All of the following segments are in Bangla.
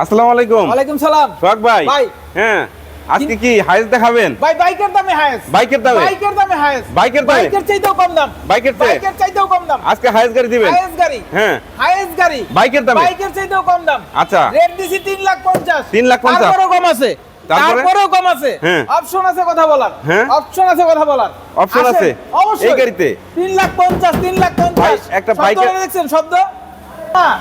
আসসালামু আলাইকুম। ওয়ালাইকুম সালাম। সোহাগ ভাই। ভাই। হ্যাঁ আজকে কি হাইস দেখাবেন? ভাই বাইকের দামে হায়েস্ট বাইকের দামে? বাইকের দামে হায়েস্ট বাইকের দামে? বাইকের চাইতেও কম দাম। বাইকের চেয়ে? বাইকের চাইতেও কম দাম। আজকে হাইস গাড়ি দিবেন? হায়েস্ট গাড়ি। হ্যাঁ। হায়েস্ট গাড়ি। বাইকের দামে? বাইকের চাইতেও কম দাম। আচ্ছা। রেট দিছি 3 লাখ 50 তিন লাখ পঞ্চাশ? তারপরেও কম আছে। তারপরে? তারপরেও কম আছে। হ্যাঁ। অপশন আছে কথা বলার। হ্যাঁ। অপশন আছে কথা বলার। আসেন, আছে? এই গাড়িতে? 3 লাখ 50 3 লাখ 50 একটা বাইকের- দেখছেন শব্দ? হ্যাঁ।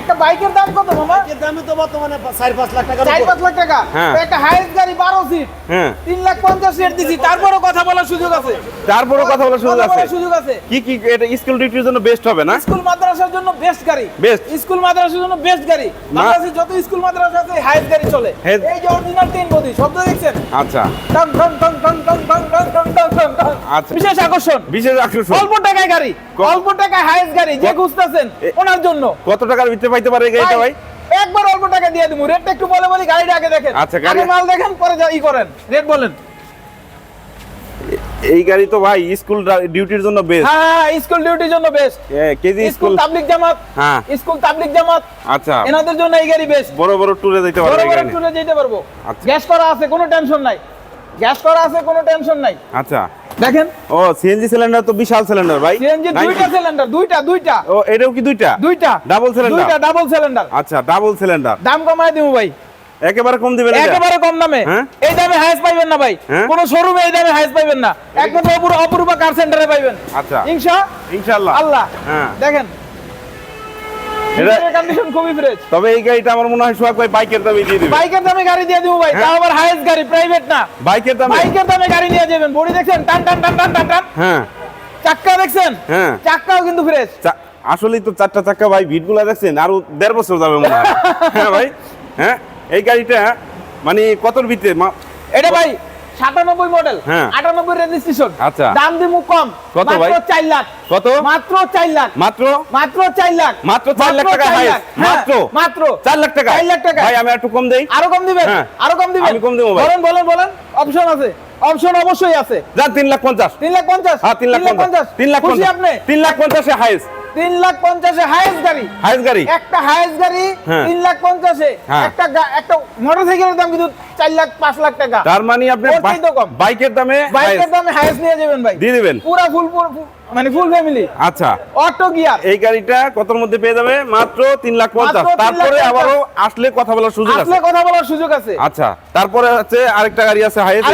একটা বাইকের দাম কত মামা? এর দামই তো বর্তমানে চার পাঁচ লাখ টাকার চার উপর। পাঁচ লাখ টাকা। হ্যাঁ। একটা হাইস্ট গাড়ি বারো সিট হ্যাঁ। তিন লাখ পঞ্চাশ রেট দিছি। তারপরেও কথা বলার সুযোগ আছে। তারপরে কথা বলার সুযোগ আছে। সুযোগ আছে। কি কি এটা স্কুল ডিউটির জন্য বেস্ট হবে না? স্কুল মাদ্রাসার জন্য বেস্ট গাড়ি। Best? স্কুল মাদ্রাসার জন্য বেস্ট গাড়ি। বাংলাদেশে যত স্কুল মাদ্রাসা আছে হাইস্ট গাড়ি চলে। এই যে অরিজিনাল তিন বডি শব্দ দেখছেন? আচ্ছা। টং টং টং টং টং টং টং টং টং। আচ্ছা। বিশেষ আকর্ষণ। বিশেষ আকর্ষণ। অল্প টাকায় গাড়ি। অল্প টাকায় হাইস্ট গাড়ি যে খুঁজতেছেন ওনার জন্য। কত টাকার ভিতরে পাইতে পারে গাড়িটা ভাই একবার অল্প টাকা দিয়ে দিব। রেটটা একটু বলে বলি গাড়িটা আগে দেখেন। আচ্ছা, গাড়ি- মাল দেখেন পরে যা ই করেন। রেট বলেন। এই গাড়ি তো ভাই স্কুল ডিউটির জন্য বেস্ট হ্যাঁ হ্যাঁ স্কুল ডিউটির জন্য বেস্ট কেজি স্কুল তাবলিক জামাত। হ্যাঁ। স্কুল তাবলিক জামাত। আচ্ছা। এনাদের জন্য এই গাড়ি বেস্ট বড় বড় ট্যুরে যেতে পারে বড় বড় টুরে যেতে পারব। গ্যাস করা আছে কোনো টেনশন নাই। গ্যাস করা আছে কোনো টেনশন নাই। আচ্ছা। দেখেন। ও সিএনজি সিলিন্ডার তো বিশাল সিলিন্ডার ভাই। সিএনজি দুইটা সিলিন্ডার দুইটা দুইটা। ও এটাও কি দুইটা? দুইটা। ডাবল সিলিন্ডার দুইটা ডাবল সিলিন্ডার আচ্ছা ডাবল সিলিন্ডার দাম কমায় দিমু ভাই। একেবারে কম দিবেন? একেবারে কম দামে। হ্যাঁ? এই দামে হাইস পাইবেন না ভাই। হ্যাঁ? কোন শোরুমে এই দামে হাইস পাইবেন না। একমাত্র অপূর্ব অপূর্ব কার সেন্টারে পাইবেন। আচ্ছা। ইনশা ইনশাআল্লাহ। আল্লাহ। হ্যাঁ। দেখেন। এটা- কন্ডিশন খুবই ফ্রেশ তবে এই গাড়িটা আমার মনে হয় সোহাগ ভাই বাইকের দামে দিয়ে দিবে। বাইকের দামে গাড়ি দিয়ে দিব ভাই হ্যাঁ? তাও আবার হাইস্ট গাড়ি প্রাইভেট না। বাইকের দামে? বাইকের দামে গাড়ি নিয়ে যাবেন। বডি দেখছেন? টান টান টান টান টান টান। হ্যাঁ। চাক্কা দেখছেন? হ্যাঁ। চাক্কাও কিন্তু ফ্রেশ আসলেই তো চারটা চাক্কা ভাই ভিটগুলা দেখছেন? আরও দেড় বছর যাবে মনে হয়। হ্যাঁ ভাই? হ্যাঁ? এই গাড়িটা মানে কতর ভিতরে? এটা ভাই সাতানব্বই মডেল হ্যাঁ। আটানব্বই রেজিস্ট্রেশন আচ্ছা। দাম দিমু কম কত ভাই? মাত্র চার লাখ। কত? মাত্র চার লাখ। মাত্র? মাত্র চার লাখ। মাত্র চার লাখ টাকা? লাখ। হ্যাঁ, মাত্র? মাত্র। চার লাখ টাকা? চার লাখ টাকা। ভাই আমি একটু কম দেই। আরও কম দিবেন? হ্যাঁ। আরও কম দিবেন? আমি কম দেবো ভাই। বলেন বলেন বলেন। অপশন আছে। অপশন অবশ্যই আছে। যান তিন লাখ পঞ্চাশ। তিন লাখ পঞ্চাশ। হ্যাঁ তিন লাখ পঞ্চাশ। তিন লাখ খুশি পঞ্চাশ। আপনি? তিন লাখ পঞ্চাশে হাইস তিন লাখ পঞ্চাশে হাইস্ট গাড়ি। হাইস গাড়ি? একটা হাইস্ট গাড়ি হ্যাঁ। তিন লাখ পঞ্চাশে। হ্যাঁ। একটা একটা মোটরসাইকেলের দাম কিন্তু চার লাখ পাঁচ লাখ টাকা। তার মানে আপনি। বাইকের দামে বাইকের দামে হাইস্ট নিয়ে যাবেন ভাই। দিয়ে দিবেন? পুরা ফুল মানে ফুল ফ্যামিলি আচ্ছা। অটো গিয়ার এই গাড়িটা কতর মধ্যে পেয়ে যাবে? মাত্র তিন লাখ পঞ্চাশ। তারপরে। আবারও আসলে কথা বলার সুযোগ আছে। আসলে কথা বলার সুযোগ আছে। আচ্ছা। তারপরে হচ্ছে আরেকটা গাড়ি আছে হাইস্ট